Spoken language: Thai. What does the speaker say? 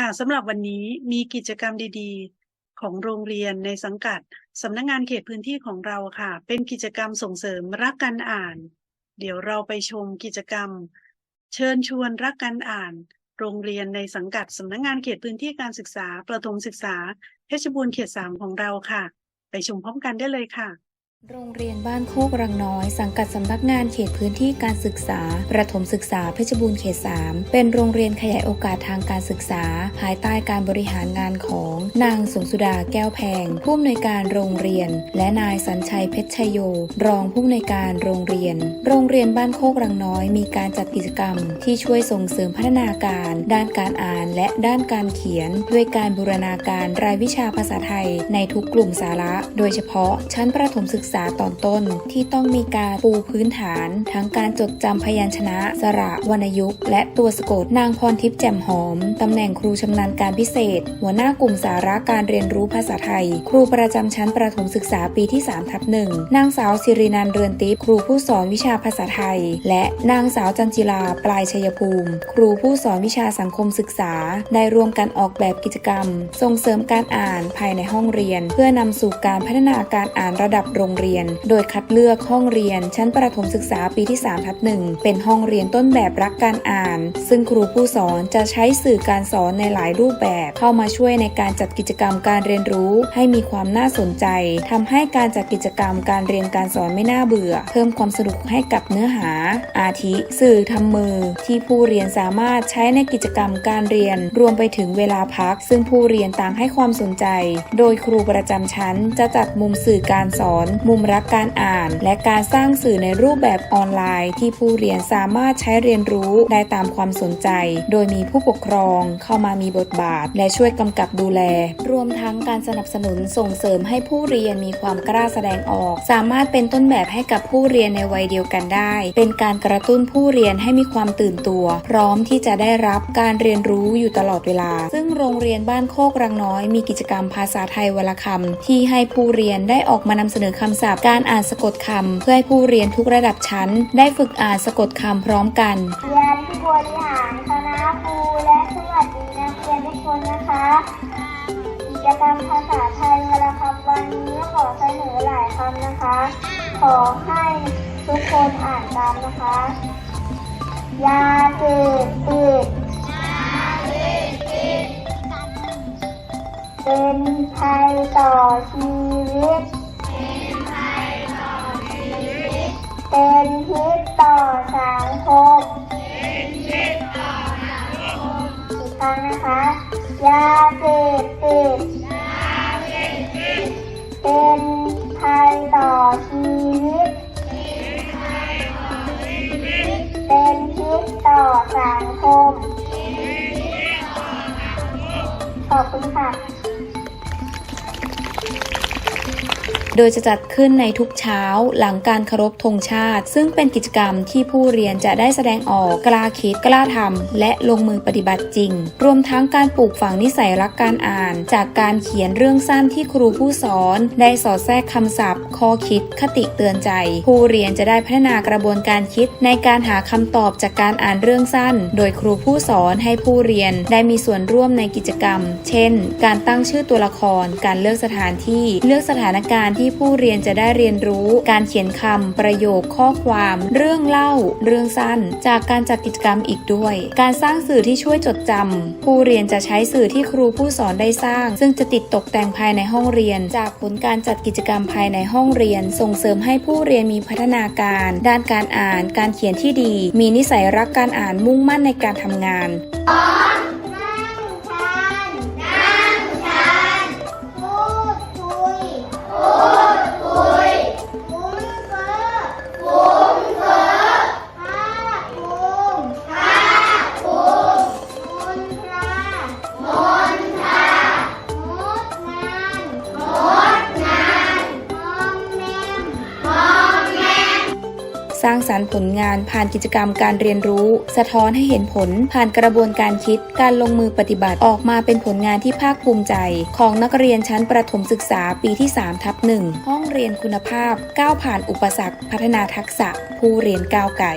ค่ะสำหรับวันนี้มีกิจกรรมดีๆ ของโรงเรียนในสังกัดสำนักงานเขตพื้นที่ของเราค่ะ เป็นกิจกรรมส่งเสริมรักการอ่าน เดี๋ยวเราไปชมกิจกรรม เชิญชวนรักการอ่าน โรงเรียนในสังกัดสำนักงานเขตพื้นที่การศึกษา ประถมศึกษาเพชรบูรณ์เขตสามของเราค่ะ ไปชมพร้อมกันได้เลยค่ะ โรงเรียนบ้านโคกรังน้อย สังกัดสำนักงานเขตพื้นที่การศึกษา ประถมศึกษาเพชรบูรณ์เขต 3 เป็นโรงเรียนขยายโอกาสทางการศึกษา ภายใต้การบริหารงานของ นางสมสุดาแก้วแพง ผู้อำนวยการโรงเรียน และนายสัญชัยเพชรชัยโย รองผู้อำนวยการโรงเรียน โรงเรียนบ้านโคกรังน้อย มีการจัดกิจกรรม ที่ช่วยส่งเสริมพัฒนาการ ด้านการอ่านและด้านการเขียน ด้วยการบูรณาการรายวิชาภาษาไทย ในทุกกลุ่มสาระ โดยเฉพาะชั้นประถมศึกษาตอนต้นที่ต้องมีการปูพื้นฐาน ทั้งการจดจำพยัญชนะ สระวรรณยุกต์ และตัวสะกดนางพรทิพย์แจ่มหอม ตำแหน่งครูชำนาญการพิเศษ หัวหน้ากลุ่มสาระการเรียนรู้ภาษาไทย ครูประจำชั้นประถมศึกษาปีที่3ทับหนึ่งนางสาวสิรินันเรือนติพย์ครูผู้สอนวิชาภาษาไทย และนางสาวจันจิลาปลายชัยภูมิ ครูผู้สอนวิชาสังคมศึกษา ได้ร่วมกันออกแบบกิจกรรม ส่งเสริมการอ่านภายในห้องเรียน เพื่อนำสู่การพัฒนาการอ่านระดับโรงเรียน โดยคัดเลือกห้องเรียน ชั้นประถมศึกษาปีที่3ทับหนึ่งเป็นห้องเรียนต้นแบบรักการอ่าน ซึ่งครูผู้สอนจะใช้สื่อการสอนในหลายรูปแบบ เข้ามาช่วยในการจัดกิจกรรมการเรียนรู้ให้มีความน่าสนใจทำให้การจัดกิจกรรมการเรียนการสอนไม่น่าเบื่อ เพิ่มความสนุกให้กับเนื้อหา อาทิ สื่อทำมือ ที่ผู้เรียนสามารถใช้ในกิจกรรมการเรียน รวมไปถึงเวลาพัก ซึ่งผู้เรียนต่างให้ความสนใจ โดยครูประจำชั้นจะจัดมุมสื่อการสอนมุมรักการอ่าน และการสร้างสื่อในรูปแบบออนไลน์ ที่ผู้เรียนสามารถใช้เรียนรู้ได้ตามความสนใจ โดยมีผู้ปกครองเข้ามามีบทบาท และช่วยกำกับดูแล รวมทั้งการสนับสนุนส่งเสริมให้ผู้เรียนมีความกล้าแสดงออก สามารถเป็นต้นแบบให้กับผู้เรียนในวัยเดียวกันได้ เป็นการกระตุ้นผู้เรียนให้มีความตื่นตัว พร้อมที่จะได้รับการเรียนรู้อยู่ตลอดเวลา ซึ่งโรงเรียนบ้านโคกรังน้อย มีกิจกรรมภาษาไทยวลคำที่ให้ผู้เรียนได้ออกมานำเสนอคำศัพท์ การอ่านสะกดคำเพื่อให้ผู้เรียนทุกระดับชั้น ได้ฝึกอ่านสะกดคำพร้อมกัน เรียนที่บริหารคณะครูและสวัสดีนักเรียนทุกคนนะคะ กิจกรรมภาษาไทยเวลาคำวันนี้ขอเสนอหลายคำนะคะ ขอให้ทุกคนอ่านตามนะคะ ยาเสพติดเป็นภัยต่อชีวิต ยาเสพติดเป็นภัยต่อชีวิต เป็นพิษต่อสังคม ขอบคุณค่ะ โดยจะจัดขึ้นในทุกเช้าหลังการเคารพธงชาติ ซึ่งเป็นกิจกรรมที่ผู้เรียนจะได้แสดงออกกล้าคิดกล้าทำและลงมือปฏิบัติจริง รวมทั้งการปลูกฝังนิสัยรักการอ่าน จากการเขียนเรื่องสั้นที่ครูผู้สอน ได้สอดแทรกคำศัพท์ ข้อคิด คติเตือนใจ ผู้เรียนจะได้พัฒนากระบวนการคิด ในการหาคำตอบจากการอ่านเรื่องสั้น โดยครูผู้สอนให้ผู้เรียนได้มีส่วนร่วมในกิจกรรม เช่น การตั้งชื่อตัวละคร การเลือกสถานที่ เลือกสถานการณ์ที่ผู้เรียนจะได้เรียนรู้ การเขียนคำประโยคข้อความ เรื่องเล่า เรื่องสั้น จากการจัดกิจกรรมอีกด้วย การสร้างสื่อที่ช่วยจดจำผู้เรียนจะใช้สื่อที่ครูผู้สอนได้สร้าง ซึ่งจะติดตกแต่งภายในห้องเรียน จากผลการจัดกิจกรรมภายในห้องเรียน ส่งเสริมให้ผู้เรียนมีพัฒนาการ ด้านการอ่าน การเขียนที่ดี มีนิสัยรักการอ่านมุ่งมั่นในการทำงาน สร้างสรรค์ผลงานผ่านกิจกรรมการเรียนรู้ สะท้อนให้เห็นผลผ่านกระบวนการคิด การลงมือปฏิบัติออกมาเป็นผลงานที่ภาคภูมิใจ ของนักเรียนชั้นประถมศึกษาปีที่3ทับหนึ่งห้องเรียนคุณภาพก้าวผ่านอุปสรรค พัฒนาทักษะ ผู้เรียนก้าวไกล